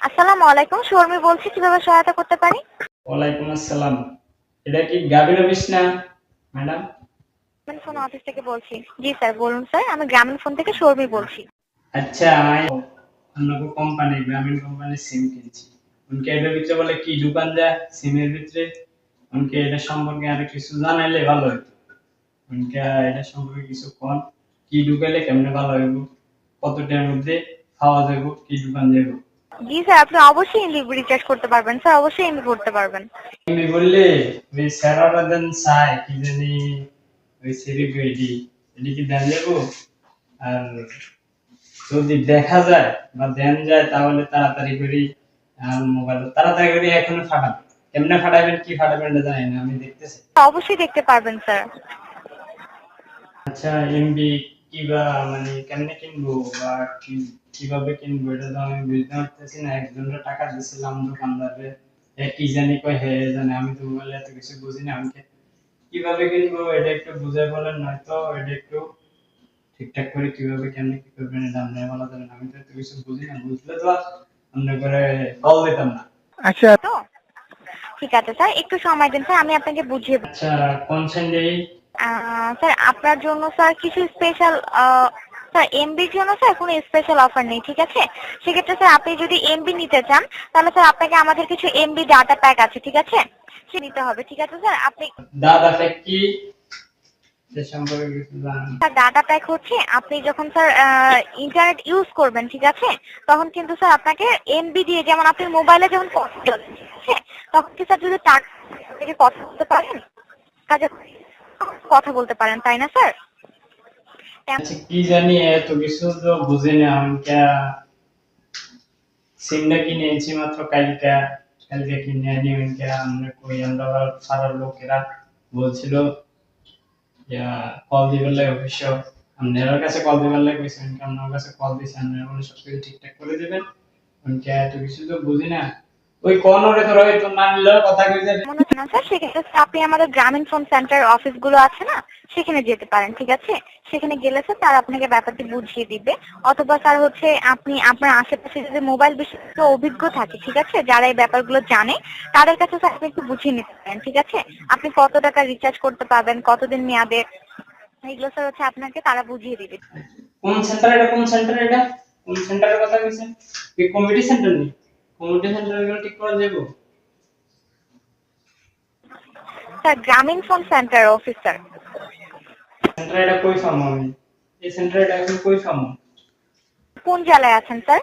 আসসালামু আলাইকুম শর্মি বলছি কীভাবে সহায়তা করতে পারি? ওয়ালাইকুম আসসালাম। এটা কি গাভীর অফিস না ম্যাডাম? গ্রামীণ ফোন অফিস থেকে বলছি। জি স্যার বলুন স্যার আমি গ্রামীণ ফোন থেকে শর্মি বলছি। আচ্ছা আমি আপনাকে কোম্পানি গ্রামীণ কোম্পানির সিম কিনছি। উনকে এটার ভিতরে বলে কি দোকান যায় সিমের ভিতরে? উনকে এটা সম্পর্কে আরও কিছু জানাইলে ভালো হতো উনকে এটা সম্পর্কে কিছু কোন কি ঢুকাইলে কেমনে ভালো হইব? কতটার মধ্যে পাওয়া যাইব কি দোকান যাইব? জি স্যার আপনি অবশ্যই এমবি রিচার্জ করতে পারবেন। স্যার অবশ্যই এমবি করতে পারবেন। আমি বললে ওই স্যারারা দেন চাই কি জানি ওই সেলিব্রিটি এটি কি দেন যাব আর যদি দেখা যায় বা দেন যায় তাহলে তাড়াতাড়ি করে মোবাইল তাড়াতাড়ি করে এখনও ফাটান কেমনে ফাটাবেন কি ফাটাবেন এটা জানি না আমি দেখতেছি। অবশ্যই দেখতে পারবেন স্যার। আচ্ছা এমবি কিবা মানে কেমনে কিনবো বা কীভাবে কিনবো এটা তো আমি বুঝতে পারতেছি না। একজনের টাকা দিছিলাম দোকানদারে এ কি জানি কয় হে জানে আমি তো মোবাইলে এত কিছু বুঝি না আমাকে। কীভাবে কিনবো এটা একটু বুঝাই বলেন নয়তো এটা একটু ঠিকঠাক করে কীভাবে কেমনে কি করবেন এটা আপনি বলা যাবে না। আমি তো এত কিছু বুঝি না বুঝলে তো আর করে কল দিতাম না। আচ্ছা। তো ঠিক আছে স্যার একটু সময় দিন স্যার আমি আপনাকে বুঝিয়ে আচ্ছা কোন স্যার আপনার জন্য স্যার কিছু স্পেশাল স্যার এমবির জন্য স্যার কোনো স্পেশাল অফার নেই ঠিক আছে? সেক্ষেত্রে স্যার আপনি যদি এমবি নিতে চান তাহলে স্যার আপনাকে আমাদের কিছু এমবি ডাটা প্যাক আছে ঠিক আছে? সে নিতে হবে ঠিক আছে স্যার? আপনি দাদা ফেক কি? স্যার ডাটা প্যাক হচ্ছে আপনি যখন স্যার ইন্টারনেট ইউজ করবেন ঠিক আছে? তখন কিন্তু স্যার আপনাকে এমবি দিয়ে যেমন আপনি মোবাইলে যেমন কথা বলেন, ঠিক আছে? তখন কি স্যার যদি টাকা থেকে কথা বলতে পারেন কাজে কথা বলতে পারেন, তাই না, স্যার? আচ্ছা কি জানি, এত কিছু তো বুঝি না, আমি কে সিমটা কিনে এনেছি মাত্র কালকে কালকে কিনে আনি ওইকে আমরা কই, আমরা সারার লোকেরা বলছিল কল দিবার লাগে অবশ্য আপনার কাছে কল দিবার লাগে কইছেন আপনার কাছে কল দিয়েছে আপনারা বলে সব কিছু ঠিকঠাক করে দেবেন এত কিছু তো বুঝি না। ওই কোন ওরে তোর হয়তো না কথা কইছে মনে হচ্ছে না স্যার সেক্ষেত্রে আপনি আমাদের গ্রামীণ ফোন সেন্টার অফিসগুলো আছে না সেখানে যেতে পারেন ঠিক আছে? সেখানে গেলে স্যার তারা আপনাকে ব্যাপারটি বুঝিয়ে দিবে। অথবা স্যার হচ্ছে আপনি আপনার আশেপাশে যদি মোবাইল বিশেষজ্ঞ অভিজ্ঞ থাকে ঠিক আছে? যারা এই ব্যাপারগুলো জানে তাদের কাছে স্যার আপনি একটু বুঝিয়ে নিতে পারেন ঠিক আছে? আপনি কত টাকা রিচার্জ করতে পারবেন কতদিন মেয়াদে? এগুলো স্যার হচ্ছে আপনাকে তারা বুঝিয়ে দিবে। কোন সেন্টার এটা কোন সেন্টার এটা? কোন সেন্টারের কথা কি কমিটি সেন্টার নেই? কমিটি চ্যানেলগুলো ঠিক করা যাব স্যার গ্রামীণ ফোন সেন্টার অফিসার সেন্টার এটা কই সম্ভব? এই সেন্টার এটা এখন কই সম্ভব? কোন জেলায় আছেন স্যার?